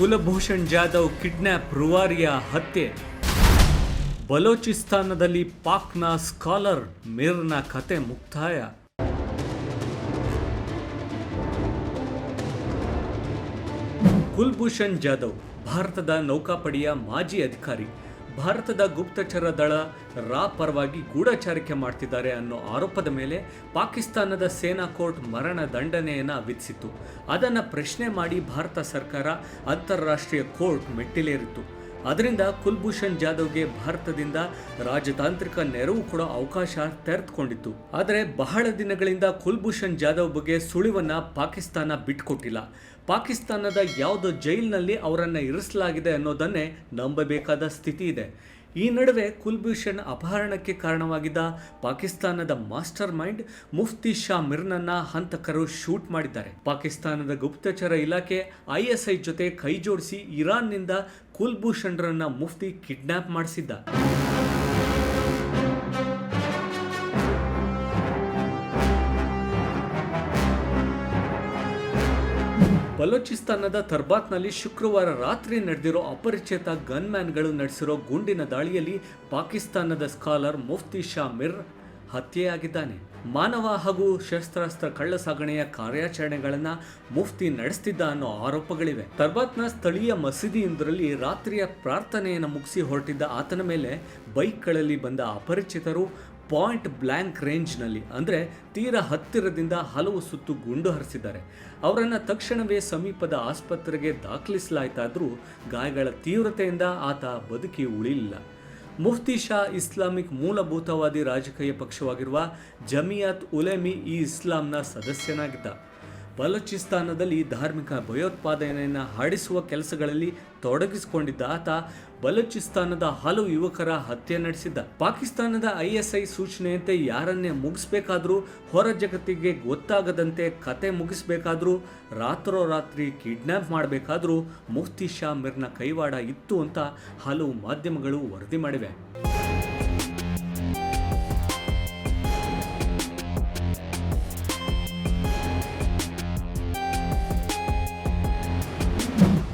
Kulbhushan Jadhav kidnap ರುವಾರಿಯ ಹತ್ಯೆ. ಬಲೋಚಿಸ್ತಾನದಲ್ಲಿ ಪಾಕ್ನ scholar ಮಿರ್ನ ಕತೆ ಮುಕ್ತಾಯ. ಕುಲ್ಭೂಷಣ್ ಜಾಧವ್, ಭಾರತದ ನೌಕಾಪಡೆಯ ಮಾಜಿ ಅಧಿಕಾರಿ ಭಾರತದ ಗುಪ್ತಚರ ದಳ ರಾ ಪರವಾಗಿ ಗೂಢಚಾರಿಕೆ ಮಾಡ್ತಿದ್ದಾರೆ ಅನ್ನೋ ಆರೋಪದ ಮೇಲೆ ಪಾಕಿಸ್ತಾನದ ಸೇನಾ ಕೋರ್ಟ್ ಮರಣ ದಂಡನೆಯನ್ನು ವಿಧಿಸಿತ್ತು. ಅದನ್ನು ಪ್ರಶ್ನೆ ಮಾಡಿ ಭಾರತ ಸರ್ಕಾರ ಅಂತಾರಾಷ್ಟ್ರೀಯ ಕೋರ್ಟ್ ಮೆಟ್ಟಿಲೇರಿತು ಅದರಿಂದ ಕುಲ್ಭೂಷಣ್ ಜಾಧವ್ಗೆ ಭಾರತದಿಂದ ರಾಜತಾಂತ್ರಿಕ ನೆರವು ಕೊಡೋ ಅವಕಾಶ ತೆರೆದುಕೊಂಡಿತ್ತು. ಆದರೆ ಬಹಳ ದಿನಗಳಿಂದ ಕುಲ್ಭೂಷಣ್ ಜಾಧವ್ ಬಗ್ಗೆ ಸುಳಿವನ್ನ ಪಾಕಿಸ್ತಾನ ಬಿಟ್ಕೊಟ್ಟಿಲ್ಲ. ಪಾಕಿಸ್ತಾನದ ಯಾವುದೋ ಜೈಲಿನಲ್ಲಿ ಅವರನ್ನು ಇರಿಸಲಾಗಿದೆ ಅನ್ನೋದನ್ನೇ ನಂಬಬೇಕಾದ ಸ್ಥಿತಿ ಇದೆ. ಈ ನಡುವೆ ಕುಲ್ಭೂಷಣ್ ಅಪಹರಣಕ್ಕೆ ಕಾರಣವಾಗಿದ್ದ ಪಾಕಿಸ್ತಾನದ ಮಾಸ್ಟರ್ ಮೈಂಡ್ ಮುಫ್ತಿ ಶಾ ಮಿರ್ನನ್ನ ಹಂತಕರು ಶೂಟ್ ಮಾಡಿದ್ದಾರೆ. ಪಾಕಿಸ್ತಾನದ ಗುಪ್ತಚರ ಇಲಾಖೆ ಐಎಸ್ಐ ಜೊತೆ ಕೈ ಜೋಡಿಸಿ ಇರಾನ್ನಿಂದ ಕುಲ್ಭೂಷಣ್ರನ್ನ ಮುಫ್ತಿ ಕಿಡ್ನಾಪ್ ಮಾಡಿಸಿದ್ದ. ಬಲೋಚಿಸ್ತಾನದ ತರ್ಬಾತ್ನಲ್ಲಿ ಶುಕ್ರವಾರ ರಾತ್ರಿ ನಡೆದಿರೋ ಅಪರಿಚಿತ ಗನ್ಮ್ಯಾನ್ಗಳು ನಡೆಸಿರೋ ಗುಂಡಿನ ದಾಳಿಯಲ್ಲಿ ಪಾಕಿಸ್ತಾನದ ಸ್ಕಾಲರ್ ಮುಫ್ತಿ ಶಾ ಮಿರ್ ಹತ್ಯೆಯಾಗಿದ್ದಾನೆ. ಮಾನವ ಹಾಗೂ ಶಸ್ತ್ರಾಸ್ತ್ರ ಕಳ್ಳ ಸಾಗಣೆಯ ಕಾರ್ಯಾಚರಣೆಗಳನ್ನ ಮುಫ್ತಿ ನಡೆಸ್ತಿದ್ದ ಅನ್ನೋ ಆರೋಪಗಳಿವೆ. ತರ್ಬಾತ್ನ ಸ್ಥಳೀಯ ಮಸೀದಿಯೊಂದರಲ್ಲಿ ರಾತ್ರಿಯ ಪ್ರಾರ್ಥನೆಯನ್ನು ಮುಗಿಸಿ ಹೊರಟಿದ್ದ ಆತನ ಮೇಲೆ ಬೈಕ್ಗಳಲ್ಲಿ ಬಂದ ಅಪರಿಚಿತರು ಪಾಯಿಂಟ್ ಬ್ಲ್ಯಾಂಕ್ ರೇಂಜ್ನಲ್ಲಿ, ಅಂದರೆ ತೀರ ಹತ್ತಿರದಿಂದ ಹಲವು ಸುತ್ತು ಗುಂಡು ಹರಿಸಿದ್ದಾರೆ. ಅವರನ್ನು ತಕ್ಷಣವೇ ಸಮೀಪದ ಆಸ್ಪತ್ರೆಗೆ ದಾಖಲಿಸಲಾಯಿತಾದರೂ ಗಾಯಗಳ ತೀವ್ರತೆಯಿಂದ ಆತ ಬದುಕಿ ಉಳಿಲಿಲ್ಲ. ಮುಫ್ತಿ ಶಾ ಇಸ್ಲಾಮಿಕ್ ಮೂಲಭೂತವಾದಿ ರಾಜಕೀಯ ಪಕ್ಷವಾಗಿರುವ ಜಮಿಯಾತ್ ಉಲೆಮಿ ಈ ಇಸ್ಲಾಂನ ಸದಸ್ಯನಾಗಿದ್ದ. ಬಲೂಚಿಸ್ತಾನದಲ್ಲಿ ಧಾರ್ಮಿಕ ಭಯೋತ್ಪಾದನೆಯನ್ನು ಹಾಡಿಸುವ ಕೆಲಸಗಳಲ್ಲಿ ತೊಡಗಿಸಿಕೊಂಡಿದ್ದ ಆತ ಬಲೂಚಿಸ್ತಾನದ ಹಲವು ಯುವಕರ ಹತ್ಯೆ ನಡೆಸಿದ್ದ. ಪಾಕಿಸ್ತಾನದ ಐಎಸ್ಐ ಸೂಚನೆಯಂತೆ ಯಾರನ್ನೇ ಮುಗಿಸ್ಬೇಕಾದ್ರೂ ಹೊರ ಜಗತ್ತಿಗೆ ಗೊತ್ತಾಗದಂತೆ ಕತೆ ಮುಗಿಸ್ಬೇಕಾದ್ರೂ ರಾತ್ರೋರಾತ್ರಿ ಕಿಡ್ನಾಪ್ ಮಾಡಬೇಕಾದ್ರೂ ಮುಫ್ತಿ ಶಾ ಮಿರ್ನ ಕೈವಾಡ ಇತ್ತು ಅಂತ ಹಲವು ಮಾಧ್ಯಮಗಳು ವರದಿ ಮಾಡಿವೆ.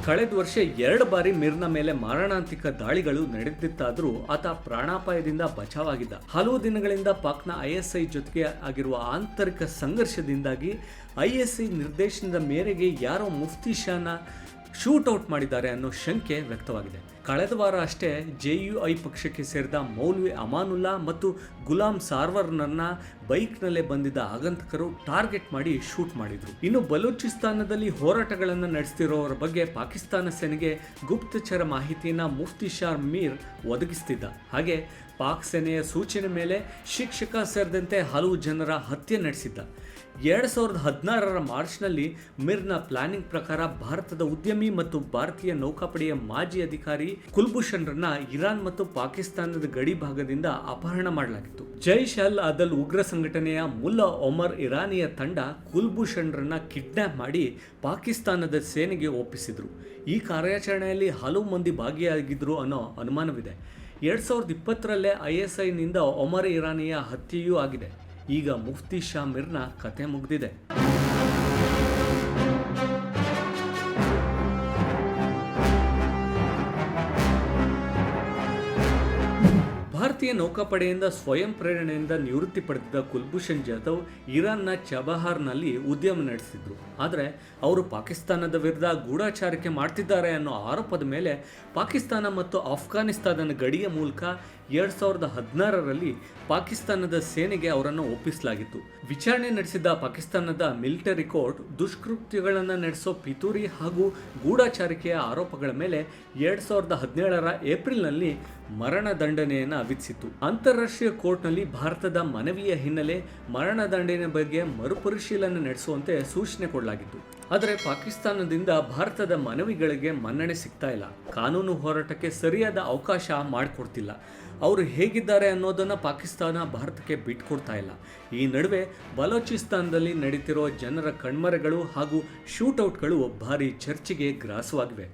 ಕಳೆದ ವರ್ಷ ಎರಡು ಬಾರಿ ಮಿರ್ನ ಮೇಲೆ ಮಾರಣಾಂತಿಕ ದಾಳಿಗಳು ನಡೆದಿತ್ತಾದರೂ ಆತ ಪ್ರಾಣಾಪಾಯದಿಂದ ಬಚಾವಾಗಿದ್ದ. ಹಲವು ದಿನಗಳಿಂದ ಪಾಕ್ನ ಐಎಸ್ಐ ಜೊತೆಗೆ ಆಗಿರುವ ಆಂತರಿಕ ಸಂಘರ್ಷದಿಂದಾಗಿ ಐಎಸ್ಐ ನಿರ್ದೇಶನದ ಮೇರೆಗೆ ಯಾರೋ ಮುಫ್ತಿ ಶಾನ ಮಾಡಿದ್ದಾರೆ ಅನ್ನೋ ಶಂಕೆ ವ್ಯಕ್ತವಾಗಿದೆ. ಕಳೆದ ವಾರ ಅಷ್ಟೇ ಜೆ ಯು ಐ ಪಕ್ಷಕ್ಕೆ ಸೇರಿದ ಮೌಲ್ವಿ ಅಮಾನುಲ್ಲಾ ಮತ್ತು ಗುಲಾಂ ಸಾರ್ವರ್ನನ್ನ ಬೈಕ್ನಲ್ಲೇ ಬಂದಿದ್ದ ಆಗಂತಕರು ಟಾರ್ಗೆಟ್ ಮಾಡಿ ಶೂಟ್ ಮಾಡಿದ್ರು. ಇನ್ನು ಬಲೂಚಿಸ್ತಾನದಲ್ಲಿ ಹೋರಾಟಗಳನ್ನು ನಡೆಸ್ತಿರೋರ ಬಗ್ಗೆ ಪಾಕಿಸ್ತಾನ ಸೇನೆಗೆ ಗುಪ್ತಚರ ಮಾಹಿತಿಯನ್ನ ಮುಫ್ತಿ ಶಾರ್ ಮೀರ್ ಒದಗಿಸ್ತಿದ್ದ. ಹಾಗೆ ಪಾಕ್ ಸೇನೆಯ ಸೂಚನೆ ಮೇಲೆ ಶಿಕ್ಷಕ ಸೇರಿದಂತೆ ಹಲವು ಜನರ ಹತ್ಯೆ ನಡೆಸಿದ್ದ. ಎರಡು ಸಾವಿರದ ಹದಿನಾರರ ಮಾರ್ಚ್ನಲ್ಲಿ ಮಿರ್ನ ಪ್ಲಾನಿಂಗ್ ಪ್ರಕಾರ ಭಾರತದ ಉದ್ಯಮಿ ಮತ್ತು ಭಾರತೀಯ ನೌಕಾಪಡೆಯ ಮಾಜಿ ಅಧಿಕಾರಿ ಕುಲ್ಭೂಷಣ್ರನ್ನ ಇರಾನ್ ಮತ್ತು ಪಾಕಿಸ್ತಾನದ ಗಡಿ ಭಾಗದಿಂದ ಅಪಹರಣ ಮಾಡಲಾಗಿತ್ತು. ಜೈಷ್ ಅಲ್ ಅದಲ್ ಉಗ್ರ ಸಂಘಟನೆಯ ಮುಲ್ಲಾ ಒಮರ್ ಇರಾನಿಯ ತಂಡ ಕುಲ್ಭೂಷಣ್ರನ್ನ ಕಿಡ್ನಾಪ್ ಮಾಡಿ ಪಾಕಿಸ್ತಾನದ ಸೇನೆಗೆ ಒಪ್ಪಿಸಿದ್ರು. ಈ ಕಾರ್ಯಾಚರಣೆಯಲ್ಲಿ ಹಲವು ಮಂದಿ ಭಾಗಿಯಾಗಿದ್ರು ಅನ್ನೋ ಅನುಮಾನವಿದೆ. ಎರಡ್ ಸಾವಿರದ ಇಪ್ಪತ್ತರಲ್ಲೇ ಐ ಎಸ್ ಒಮರ್ ಇರಾನಿಯ ಹತ್ಯೆಯೂ ಆಗಿದೆ. ಈಗ ಮುಫ್ತಿ ಶಾ ಮಿರ್ನ ಕತೆ ಮುಗಿದಿದೆ. ಭಾರತೀಯ ನೌಕಾಪಡೆಯಿಂದ ಸ್ವಯಂ ಪ್ರೇರಣೆಯಿಂದ ನಿವೃತ್ತಿ ಪಡೆದಿದ್ದ ಕುಲ್ಭೂಷಣ್ ಜಾಧವ್ ಇರಾನ್ನ ಚಬಹಾರ್ನಲ್ಲಿ ಉದ್ಯಮ ನಡೆಸಿದ್ರು. ಆದರೆ ಅವರು ಪಾಕಿಸ್ತಾನದ ವಿರುದ್ಧ ಗೂಢಾಚಾರಿಕೆ ಮಾಡ್ತಿದ್ದಾರೆ ಅನ್ನೋ ಆರೋಪದ ಮೇಲೆ ಪಾಕಿಸ್ತಾನ ಮತ್ತು ಆಫ್ಘಾನಿಸ್ತಾನದ ಗಡಿಯ ಮೂಲಕ ಎರಡ್ ಸಾವಿರದ ಹದಿನಾರರಲ್ಲಿ ಪಾಕಿಸ್ತಾನದ ಸೇನೆಗೆ ಅವರನ್ನು ಒಪ್ಪಿಸಲಾಗಿತ್ತು. ವಿಚಾರಣೆ ನಡೆಸಿದ ಪಾಕಿಸ್ತಾನದ ಮಿಲಿಟರಿ ಕೋರ್ಟ್ ದುಷ್ಕೃತ್ಯಗಳನ್ನು ನಡೆಸೋ ಪಿತೂರಿ ಹಾಗೂ ಗೂಢಾಚಾರಿಕೆಯ ಆರೋಪಗಳ ಮೇಲೆ ಎರಡ್ ಸಾವಿರದ ಹದಿನೇಳರ ಏಪ್ರಿಲ್ನಲ್ಲಿ ಮರಣ ದಂಡನೆಯನ್ನು ವಿಧಿಸಿತ್ತು. ಅಂತಾರಾಷ್ಟ್ರೀಯ ಕೋರ್ಟ್ನಲ್ಲಿ ಭಾರತದ ಮನವಿಯ ಹಿನ್ನೆಲೆ ಮರಣ ದಂಡನೆ ಬಗ್ಗೆ ಮರುಪರಿಶೀಲನೆ ನಡೆಸುವಂತೆ ಸೂಚನೆ ಕೊಡಲಾಗಿತ್ತು. ಆದರೆ ಪಾಕಿಸ್ತಾನದಿಂದ ಭಾರತದ ಮನವಿಗಳಿಗೆ ಮನ್ನಣೆ ಸಿಗ್ತಾ ಇಲ್ಲ. ಕಾನೂನು ಹೋರಾಟಕ್ಕೆ ಸರಿಯಾದ ಅವಕಾಶ ಮಾಡಿಕೊಡ್ತಿಲ್ಲ. ಅವರು ಹೇಗಿದ್ದಾರೆ ಅನ್ನೋದನ್ನು ಪಾಕಿಸ್ತಾನ ಭಾರತಕ್ಕೆ ಬಿಟ್ಕೊಡ್ತಾ ಇಲ್ಲ. ಈ ನಡುವೆ ಬಲೋಚಿಸ್ತಾನದಲ್ಲಿ ನಡೀತಿರೋ ಜನರ ಕಣ್ಮರೆಗಳು ಹಾಗೂ ಶೂಟೌಟ್ಗಳು ಭಾರಿ ಚರ್ಚೆಗೆ ಗ್ರಾಸವಾಗಿವೆ.